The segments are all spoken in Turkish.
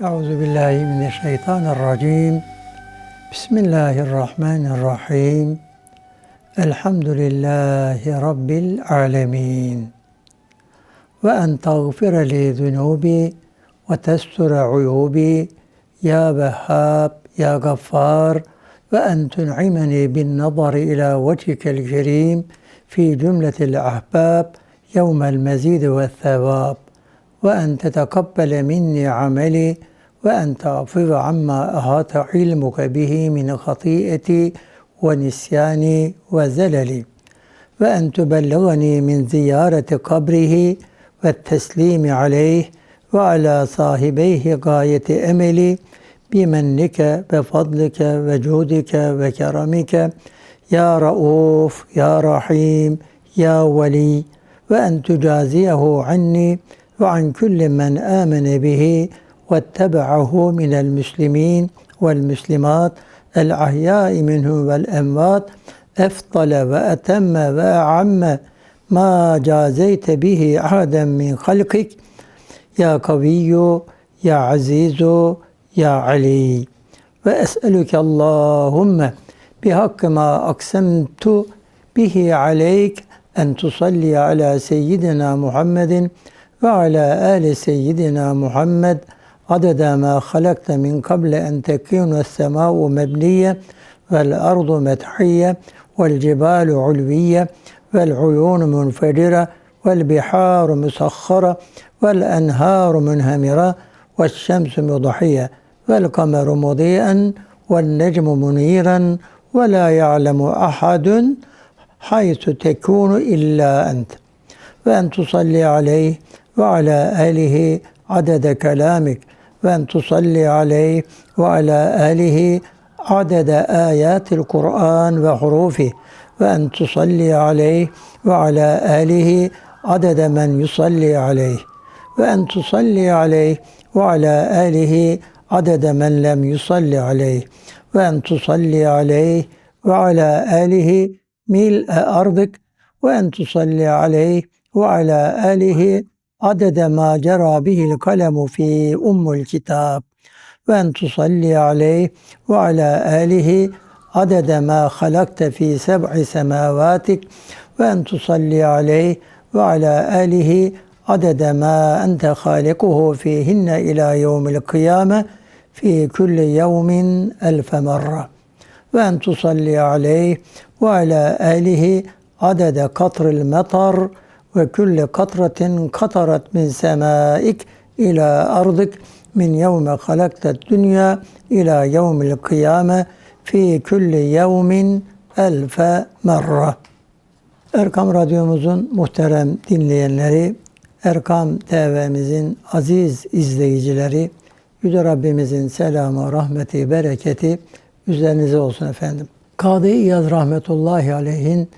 أعوذ بالله من الشيطان الرجيم. بسم الله الرحمن الرحيم. الحمد لله رب العالمين. وأن تغفر لي ذنوبي وتستر عيوبي يا بهاب يا غفار وأن تنعمني بالنظر إلى وجهك الكريم في جملة الأحباب يوم المزيد والثواب. وأن تتقبل مني عملي ve en ta'five amma ahata ilmuke bihi min hatiyeti ve nisyani ve zeleli ve en tubelligani min ziyareti kabrihi ve teslimi aleyh ve ala sahibeyhi gayeti emeli bimennike ve fadlike ve cudike ve keramike ya Rauf, ya Rahim, ya واتبعه من المسلمين والمسلمات الأحياء منهم والأموات أفضل وأتم وأعم ما جازيت به أحدا من خلقك. يا قوي يا عزيز يا علي. وأسألك اللهم بحق ما أقسمت به عليك أن تصلي على سيدنا محمد وعلى آل سيدنا محمد عدد ما خلقت من قبل أن تكون السماء مبنية والأرض مدحية والجبال علوية والعيون منفجرة والبحار مسخرة والأنهار منهمرة والشمس مضحية والقمر مضيئا والنجم منيرا ولا يعلم أحد حيث تكون إلا أنت. وأن تصلي عليه وعلى آله عدد كلامك. وأن تصلي عليه وعلى آله عدد آيات القرآن وحروفه وأن تصلي عليه وعلى آله عدد من يصلي عليه وأن تصلي عليه وعلى آله عدد من لم يصلي عليه وأن تصلي عليه وعلى آله ملء أرضك وأن تصلي عليه وعلى آله عدد ما جرى به القلم في أم الكتاب وأن تصلي عليه وعلى آله عدد ما خلقت في سبع سماواتك وأن تصلي عليه وعلى آله عدد ما أنت خالقه فيهن إلى يوم القيامة في كل يوم ألف مرة. وأن تصلي عليه وعلى آله عدد قطر المطر ve külle katratin katarat min semaik ila ardık min yevme halaktet dünya ila yevmil kıyame fi külli yevmin elfe merra. Erkam Radyomuzun muhterem dinleyenleri, Erkam TV'mizin aziz izleyicileri, Yüce Rabbimizin selamı, rahmeti, bereketi üzerinize olsun efendim. Kadı İyaz Rahmetullahi Aleyh'in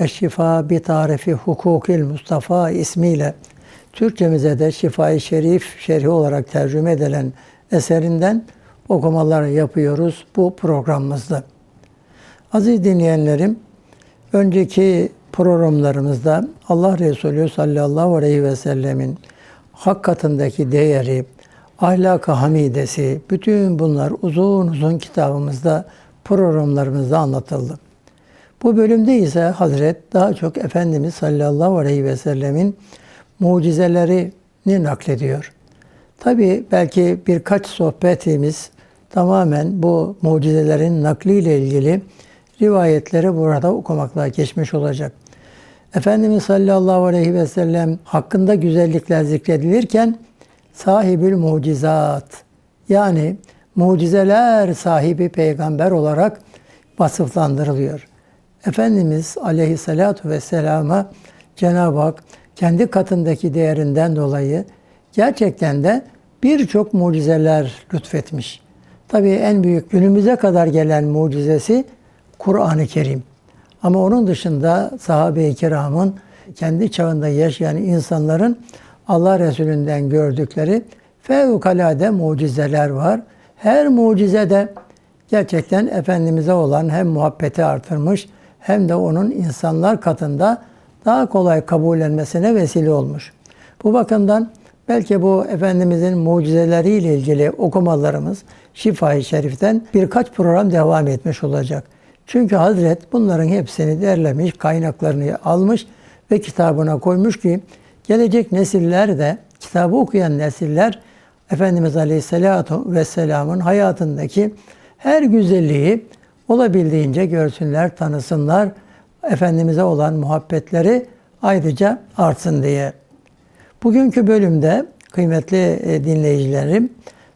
Eşşifa bi tarifi hukukil Mustafa ismiyle Türkçemize de Şifai Şerif şerhi olarak tercüme edilen eserinden okumalar yapıyoruz bu programımızda. Aziz dinleyenlerim, önceki programlarımızda Allah Resulü sallallahu aleyhi ve sellemin hak katındaki değeri, ahlak-ı hamidesi, bütün bunlar uzun uzun kitabımızda, programlarımızda anlatıldı. Bu bölümde ise Hazret daha çok Efendimiz sallallahu aleyhi ve sellemin mucizelerini naklediyor. Tabi belki birkaç sohbetimiz tamamen bu mucizelerin nakliyle ilgili rivayetleri burada okumakla geçmiş olacak. Efendimiz sallallahu aleyhi ve sellem hakkında güzellikler zikredilirken sahibül mucizat yani mucizeler sahibi peygamber olarak vasıflandırılıyor. Efendimiz aleyhissalatu vesselama Cenab-ı Hak kendi katındaki değerinden dolayı gerçekten de birçok mucizeler lütfetmiş. Tabii en büyük günümüze kadar gelen mucizesi Kur'an-ı Kerim. Ama onun dışında sahabe-i kiramın kendi çağında yaşayan insanların Allah Resulü'nden gördükleri fevkalade mucizeler var. Her mucize de gerçekten Efendimiz'e olan hem muhabbeti artırmış hem de onun insanlar katında daha kolay kabullenmesine vesile olmuş. Bu bakımdan Belki bu Efendimizin mucizeleriyle ilgili okumalarımız Şifa-i Şerif'ten birkaç program devam etmiş olacak. Çünkü Hazret bunların hepsini derlemiş, kaynaklarını almış ve kitabına koymuş ki gelecek nesiller de kitabı okuyan nesiller Efendimiz Aleyhisselatü Vesselam'ın hayatındaki her güzelliği olabildiğince görsünler, tanısınlar. Efendimiz'e olan muhabbetleri ayrıca artsın diye. Bugünkü bölümde kıymetli e, dinleyicilerim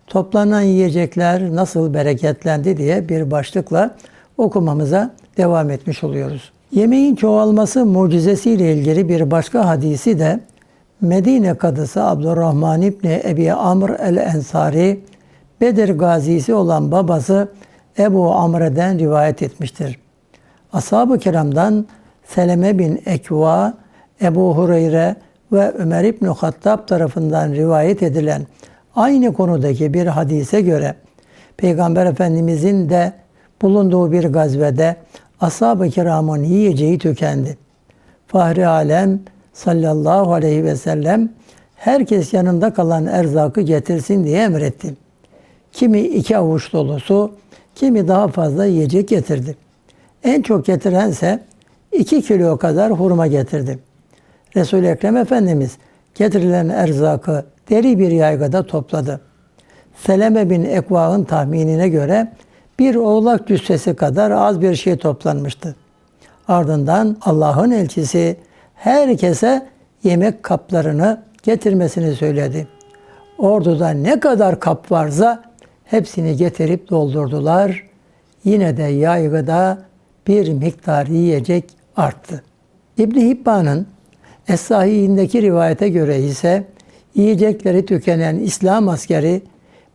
toplanan yiyecekler nasıl bereketlendi diye bir başlıkla okumamıza devam etmiş oluyoruz. Yemeğin çoğalması mucizesiyle ilgili bir başka hadisi de Medine kadısı Abdurrahman İbni Ebi Amr el-Ensari Bedir gazisi olan babası Ebu Amr'den rivayet etmiştir. Ashab-ı kiramdan Seleme bin Ekva, Ebu Hureyre ve Ömer İbni Hattab tarafından rivayet edilen aynı konudaki bir hadise göre Peygamber Efendimizin de bulunduğu bir gazvede ashab-ı kiramın yiyeceği tükendi. Fahri Alem sallallahu aleyhi ve sellem herkes yanında kalan erzakı getirsin diye emretti. Kimi iki avuç dolusu, kimi daha fazla yiyecek getirdi. En çok getirense iki kilo kadar hurma getirdi. Resul-i Ekrem Efendimiz getirilen erzakı deri bir yaygada topladı. Seleme bin Ekva'nın tahminine göre bir oğlak cüssesi kadar az bir şey toplanmıştı. Ardından Allah'ın elçisi herkese yemek kaplarını getirmesini söyledi. Orduda ne kadar kap varsa hepsini getirip doldurdular. Yine de yaygıda bir miktar yiyecek arttı. İbni Hibban'ın Es-Sahihindeki rivayete göre ise yiyecekleri tükenen İslam askeri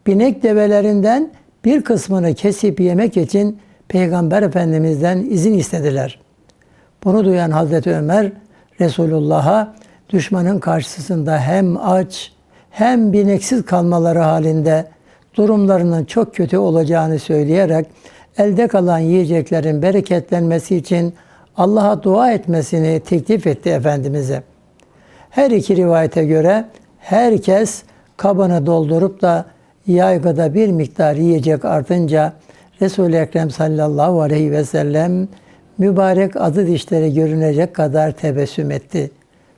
binek develerinden bir kısmını kesip yemek için Peygamber Efendimiz'den izin istediler. Bunu duyan Hazreti Ömer Resulullah'a düşmanın karşısında hem aç hem bineksiz kalmaları halinde durumlarının çok kötü olacağını söyleyerek elde kalan yiyeceklerin bereketlenmesi için Allah'a dua etmesini teklif etti Efendimiz'e. Her iki rivayete göre herkes kabını doldurup da yaygada bir miktar yiyecek artınca Resul-i Ekrem sallallahu aleyhi ve sellem mübarek adı dişleri görünecek kadar tebessüm etti.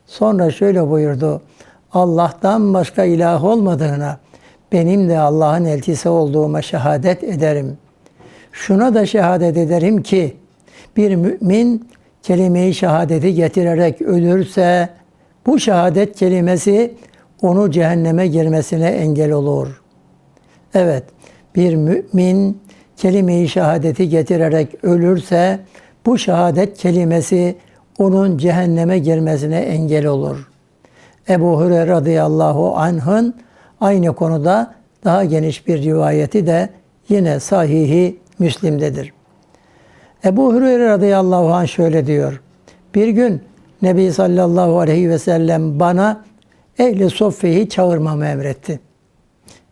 Sonra şöyle buyurdu. Allah'tan başka ilah olmadığına, benim de Allah'ın elçisi olduğuma şehadet ederim. Şuna da şehadet ederim ki, bir mümin kelime-i şehadeti getirerek ölürse, bu şehadet kelimesi onu cehenneme girmesine engel olur. Evet, bir mümin kelime-i şehadeti getirerek ölürse, bu şehadet kelimesi onun cehenneme girmesine engel olur. Ebu Hureyre radıyallahu anh'ın aynı konuda daha geniş bir rivayeti de yine sahihi Müslim'dedir. Ebu Hureyre radıyallahu anh şöyle diyor. Bir gün Nebi sallallahu aleyhi ve sellem bana ehli soffeyi çağırmamı emretti.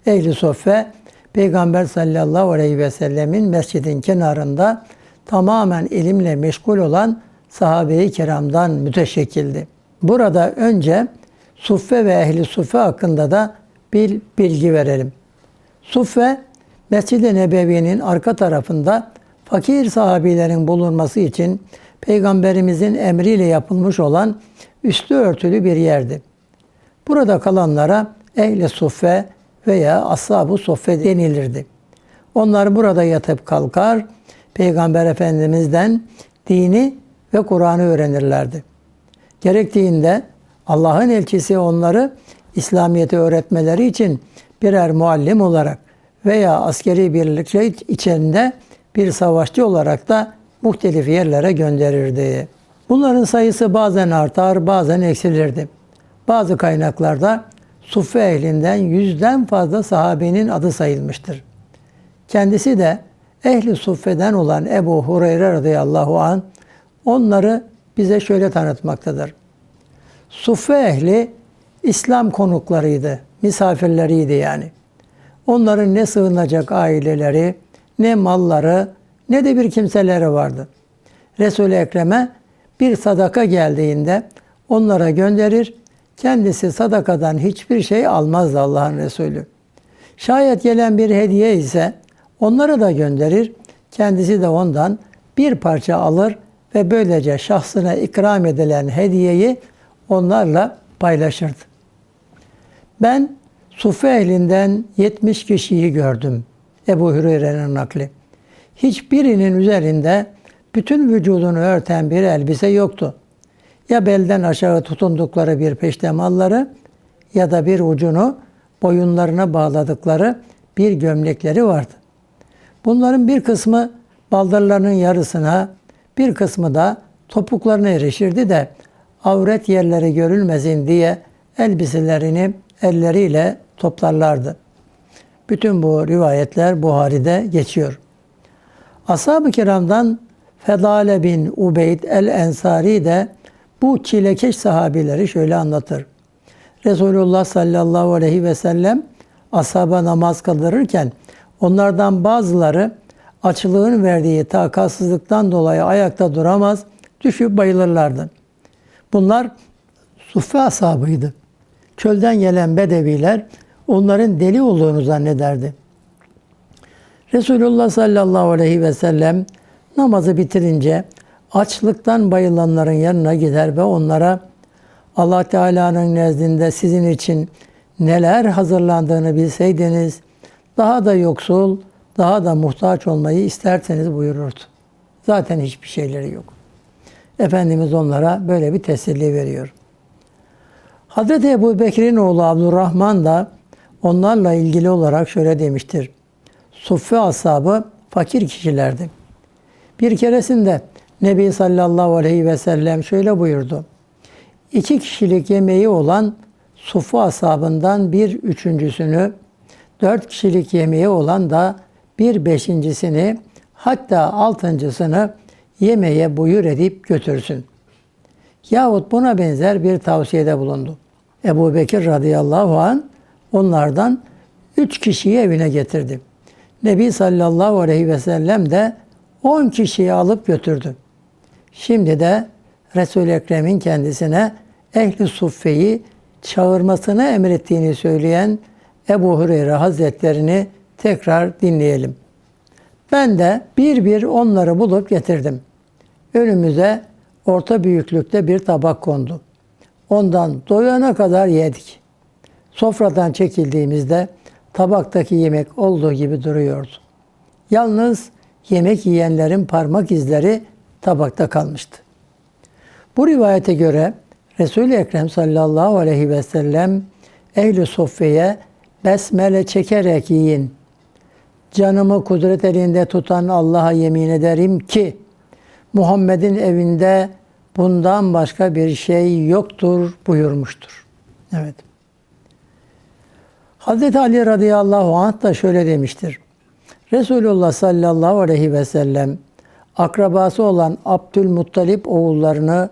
Ehli soffe Peygamber sallallahu aleyhi ve sellemin mescidin kenarında tamamen ilimle meşgul olan sahabe-i kiramdan müteşekkildi. Burada önce suffe ve ehli suffe hakkında da bir bilgi verelim. Suffe, Mescid-i Nebevi'nin arka tarafında fakir sahabilerin bulunması için Peygamberimizin emriyle yapılmış olan üstü örtülü bir yerdi. Burada kalanlara ehli suffe veya ashab-ı soffe denilirdi. Onlar burada yatıp kalkar, Peygamber Efendimiz'den dini ve Kur'an'ı öğrenirlerdi. Gerektiğinde Allah'ın elçisi onları İslamiyet'i öğretmeleri için birer muallim olarak veya askeri birlikler içinde bir savaşçı olarak da muhtelif yerlere gönderirdi. Bunların sayısı bazen artar, bazen eksilirdi. Bazı kaynaklarda Suffe ehlinden yüzden fazla sahabenin adı sayılmıştır. Kendisi de ehli suffeden olan Ebu Hureyre radıyallahu an onları bize şöyle tanıtmaktadır. Suffe ehli İslam konuklarıydı, misafirleriydi yani. Onların ne sığınacak aileleri, ne malları, ne de bir kimseleri vardı. Resul-i Ekrem'e bir sadaka geldiğinde onlara gönderir, kendisi sadakadan hiçbir şey almazdı Allah'ın Resulü. Şayet gelen bir hediye ise onlara da gönderir, kendisi de ondan bir parça alır ve böylece şahsına ikram edilen hediyeyi onlarla paylaşırdı. Ben Sufi ehlinden 70 kişiyi gördüm. Ebu Hüreyre'nin nakli. Hiçbirinin üzerinde bütün vücudunu örten bir elbise yoktu. Ya belden aşağı tutundukları bir peştemalları ya da bir ucunu boyunlarına bağladıkları bir gömlekleri vardı. Bunların bir kısmı baldırlarının yarısına, bir kısmı da topuklarına erişirdi de avret yerleri görülmesin diye elbiselerini elleriyle toplarlardı. Bütün bu rivayetler Buhari'de geçiyor. Ashab-ı kiramdan Fedale bin Ubeyd el-Ensari de bu çilekeş sahabileri şöyle anlatır. Resulullah sallallahu aleyhi ve sellem ashaba namaz kıldırırken onlardan bazıları açlığın verdiği takatsızlıktan dolayı ayakta duramaz, düşüp bayılırlardı. Bunlar suffe ashabıydı. Çölden gelen bedeviler onların deli olduğunu zannederdi. Resulullah sallallahu aleyhi ve sellem namazı bitirince açlıktan bayılanların yanına gider ve onlara Allah Teala'nın nezdinde sizin için neler hazırlandığını bilseydiniz daha da yoksul, daha da muhtaç olmayı isterseniz buyururdu. Zaten hiçbir şeyleri yok. Efendimiz onlara böyle bir teselli veriyor. Hazreti Ebu Bekir'in oğlu Abdurrahman da onlarla ilgili olarak şöyle demiştir. Suffe ashabı fakir kişilerdi. Bir keresinde Nebi sallallahu aleyhi ve sellem şöyle buyurdu. İki kişilik yemeği olan Suffe ashabından bir üçüncüsünü, dört kişilik yemeği olan da bir beşincisini, hatta altıncısını yemeğe buyur edip götürsün. Yahut buna benzer bir tavsiyede bulundu. Ebu Bekir radıyallahu an onlardan üç kişiyi evine getirdi. Nebi sallallahu aleyhi ve sellem de on kişiyi alıp götürdü. Şimdi de Resul-i Ekrem'in kendisine ehli suffeyi çağırmasını emrettiğini söyleyen Ebu Hureyre Hazretlerini tekrar dinleyelim. Ben de bir bir onları bulup getirdim. Önümüze orta büyüklükte bir tabak kondu. Ondan doyana kadar yedik. Sofradan çekildiğimizde tabaktaki yemek olduğu gibi duruyordu. Yalnız yemek yiyenlerin parmak izleri tabakta kalmıştı. Bu rivayete göre Resul-i Ekrem sallallahu aleyhi ve sellem ehli besmele çekerek yiyin. Canımı kudret elinde tutan Allah'a yemin ederim ki Muhammed'in evinde bundan başka bir şey yoktur buyurmuştur. Evet. Hazreti Ali radıyallahu anh da şöyle demiştir. Resulullah sallallahu aleyhi ve sellem akrabası olan Abdülmuttalip oğullarını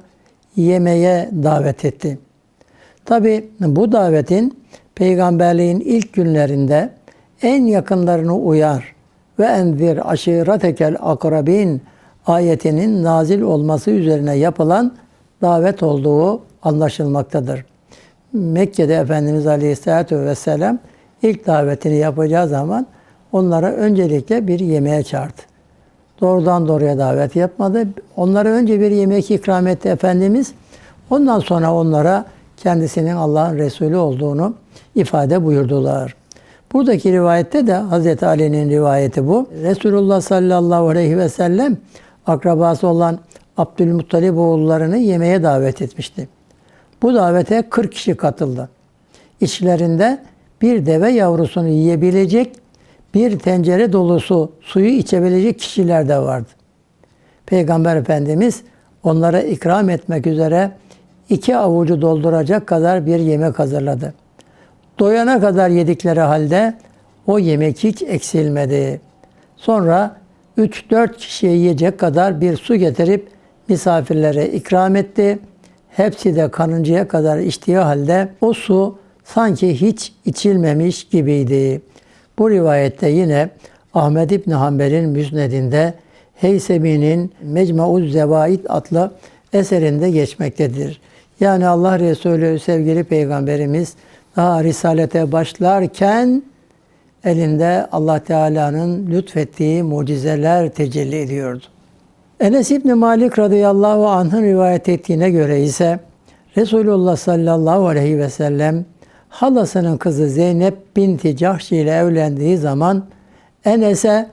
yemeğe davet etti. Tabi bu davetin peygamberliğin ilk günlerinde en yakınlarını uyar ve enzir aşiretekel akrabin ayetinin nazil olması üzerine yapılan davet olduğu anlaşılmaktadır. Mekke'de Efendimiz Aleyhisselatü Vesselam ilk davetini yapacağı zaman onlara öncelikle bir yemeğe çağırdı. Doğrudan doğruya davet yapmadı. Onlara önce bir yemek ikram etti Efendimiz. Ondan sonra onlara kendisinin Allah'ın Resulü olduğunu ifade buyurdular. Buradaki rivayette de Hz. Ali'nin rivayeti bu. Resulullah sallallahu aleyhi ve sellem akrabası olan Abdülmuttalip oğullarını yemeğe davet etmişti. Bu davete 40 kişi katıldı. İçlerinde bir deve yavrusunu yiyebilecek, bir tencere dolusu suyu içebilecek kişiler de vardı. Peygamber Efendimiz onlara ikram etmek üzere iki avucu dolduracak kadar bir yemek hazırladı. Doyana kadar yedikleri halde o yemek hiç eksilmedi. Sonra 3-4 kişiye yiyecek kadar bir su getirip misafirlere ikram etti. Hepsi de kanıncaya kadar içtiği halde o su sanki hiç içilmemiş gibiydi. Bu rivayette yine Ahmed İbni Hanbel'in müsnedinde Heysemi'nin Mecmu'uz Zevaid adlı eserinde geçmektedir. Yani Allah Resulü sevgili peygamberimiz daha risalete başlarken elinde Allah Teala'nın lütfettiği mucizeler tecelli ediyordu. Enes İbni Malik radıyallahu anh'ın rivayet ettiğine göre ise Resulullah sallallahu aleyhi ve sellem halasının kızı Zeynep binti Cahşi ile evlendiği zaman Enes'e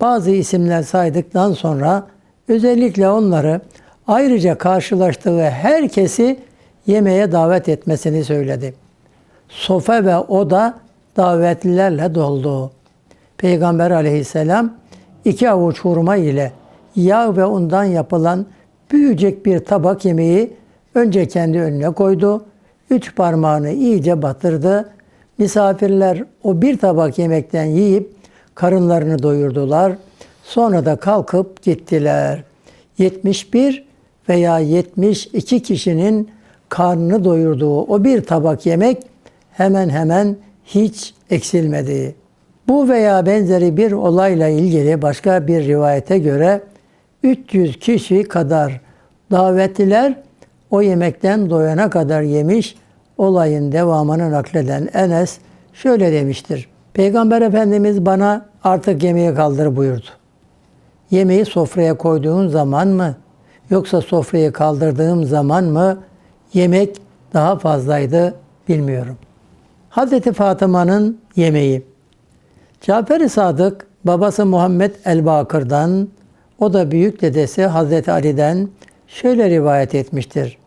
bazı isimler saydıktan sonra özellikle onları ayrıca karşılaştığı herkesi yemeğe davet etmesini söyledi. Sofa ve oda davetlilerle doldu. Peygamber aleyhisselam iki avuç hurma ile yağ ve undan yapılan büyücek bir tabak yemeği önce kendi önüne koydu. Üç parmağını iyice batırdı. Misafirler o bir tabak yemekten yiyip karınlarını doyurdular. Sonra da kalkıp gittiler. 71 veya 72 kişinin karnını doyurduğu o bir tabak yemek hemen hemen hiç eksilmedi. Bu veya benzeri bir olayla ilgili başka bir rivayete göre 300 kişi kadar davetliler o yemekten doyana kadar yemiş, olayın devamını nakleden Enes şöyle demiştir. Peygamber Efendimiz bana artık yemeği kaldır buyurdu. Yemeği sofraya koyduğun zaman mı yoksa sofrayı kaldırdığım zaman mı yemek daha fazlaydı bilmiyorum. Hazreti Fatıma'nın yemeği. Cafer-i Sadık babası Muhammed el-Bakır'dan o da büyük dedesi Hazreti Ali'den şöyle rivayet etmiştir.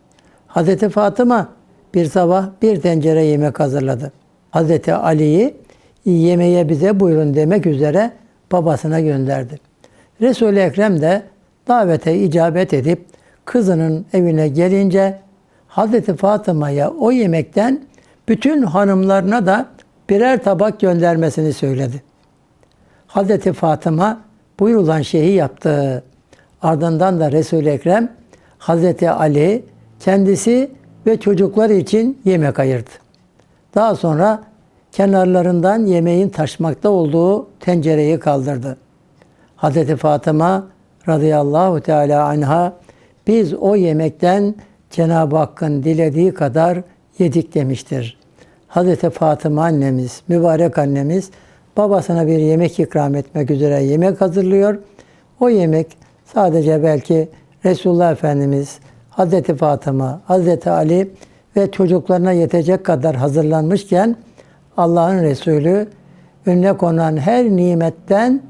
Hazreti Fatıma bir sabah bir tencere yemek hazırladı. Hazreti Ali'yi yemeğe bize buyurun demek üzere babasına gönderdi. Resul-i Ekrem de davete icabet edip kızının evine gelince Hazreti Fatıma'ya o yemekten bütün hanımlarına da birer tabak göndermesini söyledi. Hazreti Fatıma buyurulan şeyi yaptı. Ardından da Resul-i Ekrem Hazreti Ali kendisi ve çocuklar için yemek ayırdı. Daha sonra kenarlarından yemeğin taşmakta olduğu tencereyi kaldırdı. Hazreti Fatıma radıyallahu teala anha biz o yemekten Cenab-ı Hakk'ın dilediği kadar yedik demiştir. Hazreti Fatıma annemiz, mübarek annemiz babasına bir yemek ikram etmek üzere yemek hazırlıyor. O yemek sadece belki Resulullah Efendimiz, Hazreti Fatıma, Hazreti Ali ve çocuklarına yetecek kadar hazırlanmışken Allah'ın Resulü önüne konan her nimetten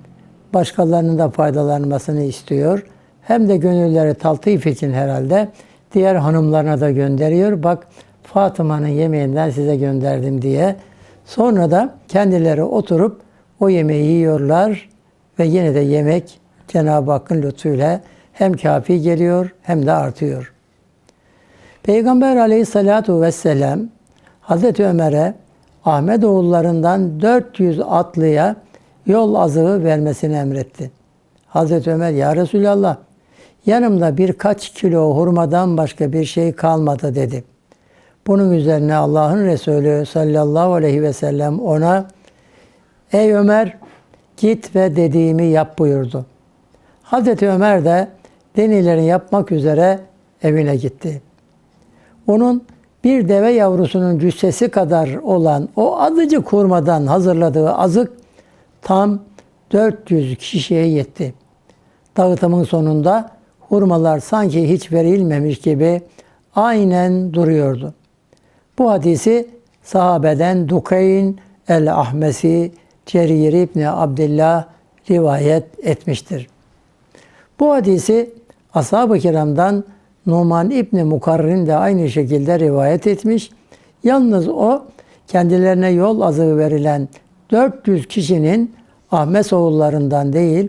başkalarının da faydalanmasını istiyor. Hem de gönülleri taltif için herhalde diğer hanımlarına da gönderiyor. Bak Fatıma'nın yemeğinden size gönderdim diye. Sonra da kendileri oturup o yemeği yiyorlar ve yine de yemek Cenab-ı Hakk'ın lütfuyla hem kafi geliyor hem de artıyor. Peygamber aleyhissalatu vesselam Hazreti Ömer'e Ahmet oğullarından 400 atlıya yol azığı vermesini emretti. Hazreti Ömer ya Resulallah yanımda birkaç kilo hurmadan başka bir şey kalmadı dedi. Bunun üzerine Allah'ın Resulü sallallahu aleyhi ve sellem ona Ey Ömer git ve dediğimi yap buyurdu. Hazreti Ömer de denileni yapmak üzere evine gitti. Onun bir deve yavrusunun cüssesi kadar olan o azıcık hurmadan hazırladığı azık tam 400 kişiye yetti. Dağıtımın sonunda hurmalar sanki hiç verilmemiş gibi aynen duruyordu. Bu hadisi sahabeden Dukayn el-Ahmesi Cerir İbni Abdullah rivayet etmiştir. Bu hadisi ashab-ı kiramdan Numan İbni Mukarrin de aynı şekilde rivayet etmiş. Yalnız o kendilerine yol azığı verilen 400 kişinin Ahmet oğullarından değil,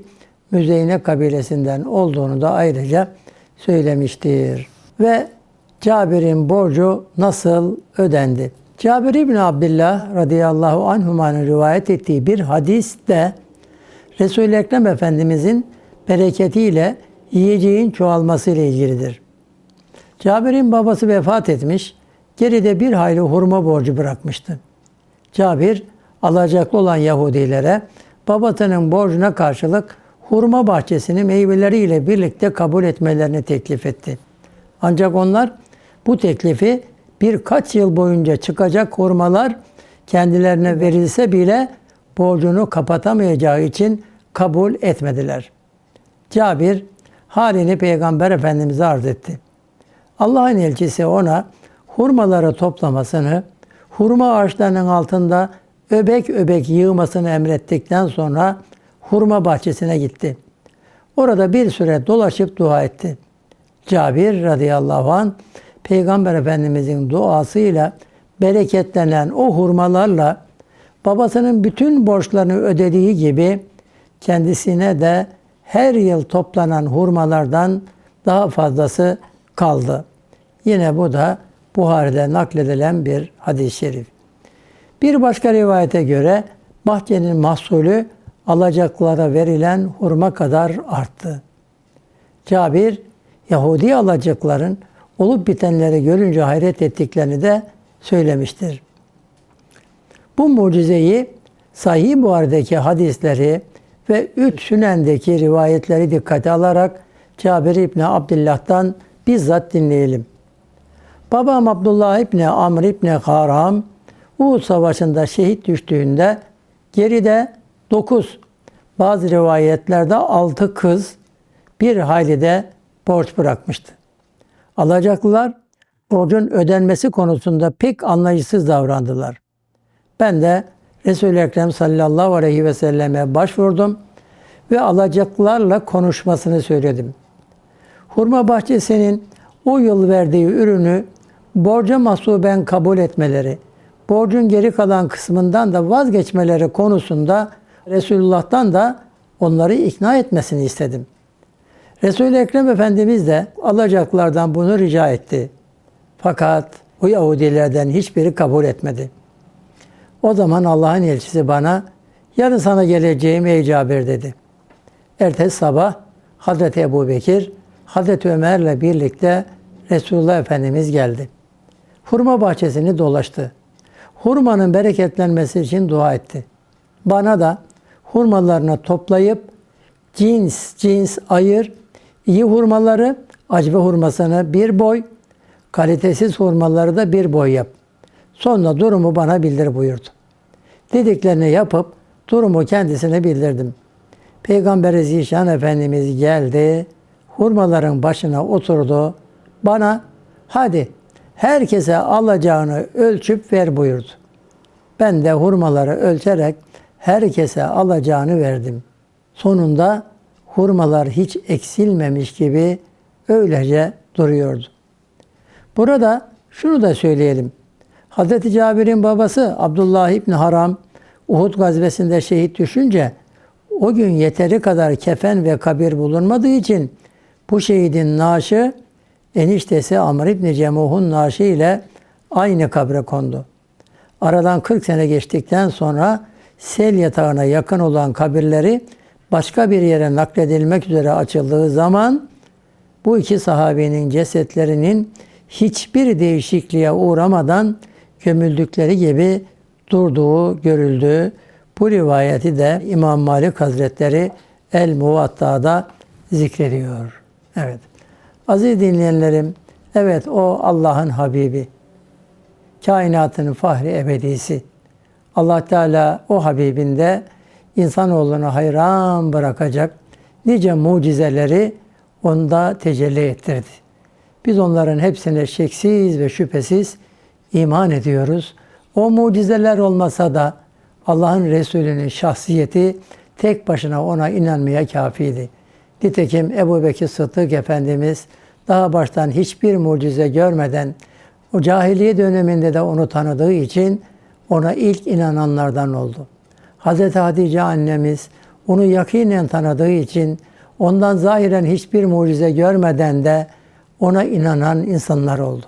Müzeyne kabilesinden olduğunu da ayrıca söylemiştir. Ve Cabir'in borcu nasıl ödendi? Cabir İbni Abdullah radıyallahu anhumanın rivayet ettiği bir hadiste Resul-i Ekrem Efendimizin bereketiyle yiyeceğin çoğalması ile ilgilidir. Cabir'in babası vefat etmiş, geride bir hayli hurma borcu bırakmıştı. Cabir, alacaklı olan Yahudilere babasının borcuna karşılık hurma bahçesini meyveleriyle birlikte kabul etmelerini teklif etti. Ancak onlar bu teklifi birkaç yıl boyunca çıkacak hurmalar kendilerine verilse bile borcunu kapatamayacağı için kabul etmediler. Cabir halini Peygamber Efendimiz'e arz etti. Allah'ın elçisi ona hurmaları toplamasını, hurma ağaçlarının altında öbek öbek yığmasını emrettikten sonra hurma bahçesine gitti. Orada bir süre dolaşıp dua etti. Cabir radıyallahu an Peygamber Efendimizin duasıyla bereketlenen o hurmalarla babasının bütün borçlarını ödediği gibi kendisine de her yıl toplanan hurmalardan daha fazlası kaldı. Yine bu da Buhari'de nakledilen bir hadis-i şerif. Bir başka rivayete göre bahçenin mahsulü alacaklara verilen hurma kadar arttı. Cabir, Yahudi alacakların olup bitenleri görünce hayret ettiklerini de söylemiştir. Bu mucizeyi Sahih Buhari'deki hadisleri ve üç sünendeki rivayetleri dikkate alarak Cabir İbni Abdullah'tan bizzat dinleyelim. Babam Abdullah İbni Amr İbni Haram Uhud Savaşı'nda şehit düştüğünde geride dokuz, bazı rivayetlerde altı kız bir hayli de borç bırakmıştı. Alacaklılar borcun ödenmesi konusunda pek anlayışsız davrandılar. Ben de Resul-i Ekrem sallallahu aleyhi ve selleme başvurdum ve alacaklarla konuşmasını söyledim. Hurma bahçesinin o yıl verdiği ürünü borca mahsuben kabul etmeleri, borcun geri kalan kısmından da vazgeçmeleri konusunda Resulullah'tan da onları ikna etmesini istedim. Resul-i Ekrem Efendimiz de alacaklardan bunu rica etti. Fakat bu Yahudilerden hiçbiri kabul etmedi. O zaman Allah'ın elçisi bana yarın sana geleceğim ey Cabir dedi. Ertesi sabah Hazreti Ebu Bekir, Hazreti Ömer'le birlikte Resulullah Efendimiz geldi. Hurma bahçesini dolaştı. Hurmanın bereketlenmesi için dua etti. Bana da hurmalarını toplayıp cins cins ayır, iyi hurmaları, acbe hurmasını bir boy, kalitesiz hurmaları da bir boy yap. Sonra durumu bana bildir buyurdu. Dediklerini yapıp durumu kendisine bildirdim. Peygamber Zişan Efendimiz geldi, hurmaların başına oturdu. Bana hadi herkese alacağını ölçüp ver buyurdu. Ben de hurmaları ölçerek herkese alacağını verdim. Sonunda hurmalar hiç eksilmemiş gibi öylece duruyordu. Burada şunu da söyleyelim. Hz. Cabir'in babası Abdullah İbni Haram Uhud gazvesinde şehit düşünce o gün yeteri kadar kefen ve kabir bulunmadığı için bu şehidin naaşı eniştesi Amr İbni Cemuh'un naaşı ile aynı kabre kondu. Aradan 40 sene geçtikten sonra sel yatağına yakın olan kabirleri başka bir yere nakledilmek üzere açıldığı zaman bu iki sahabenin cesetlerinin hiçbir değişikliğe uğramadan gömüldükleri gibi durduğu görüldü. Bu rivayeti de İmam Malik Hazretleri El Muvatta'da zikrediyor. Evet. Aziz dinleyenlerim, evet o Allah'ın Habibi. Kainatın fahri ebedisi. Allah Teala o Habibinde insanoğlunu hayran bırakacak nice mucizeleri onda tecelli ettirdi. Biz onların hepsine şeksiz ve şüphesiz iman ediyoruz. O mucizeler olmasa da Allah'ın Resulü'nün şahsiyeti tek başına ona inanmaya kafiydi. Nitekim Ebu Bekir Sıddık Efendimiz daha baştan hiçbir mucize görmeden o cahiliye döneminde de onu tanıdığı için ona ilk inananlardan oldu. Hz. Hatice annemiz onu yakinen tanıdığı için ondan zahiren hiçbir mucize görmeden de ona inanan insanlar oldu.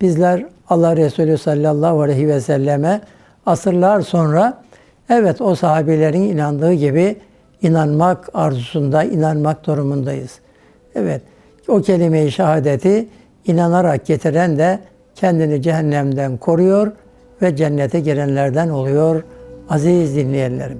Bizler Allah Resulü sallallahu aleyhi ve selleme asırlar sonra evet o sahabelerin inandığı gibi inanmak arzusunda, inanmak durumundayız. Evet, o kelime-i şehadeti inanarak getiren de kendini cehennemden koruyor ve cennete girenlerden oluyor aziz dinleyenlerim.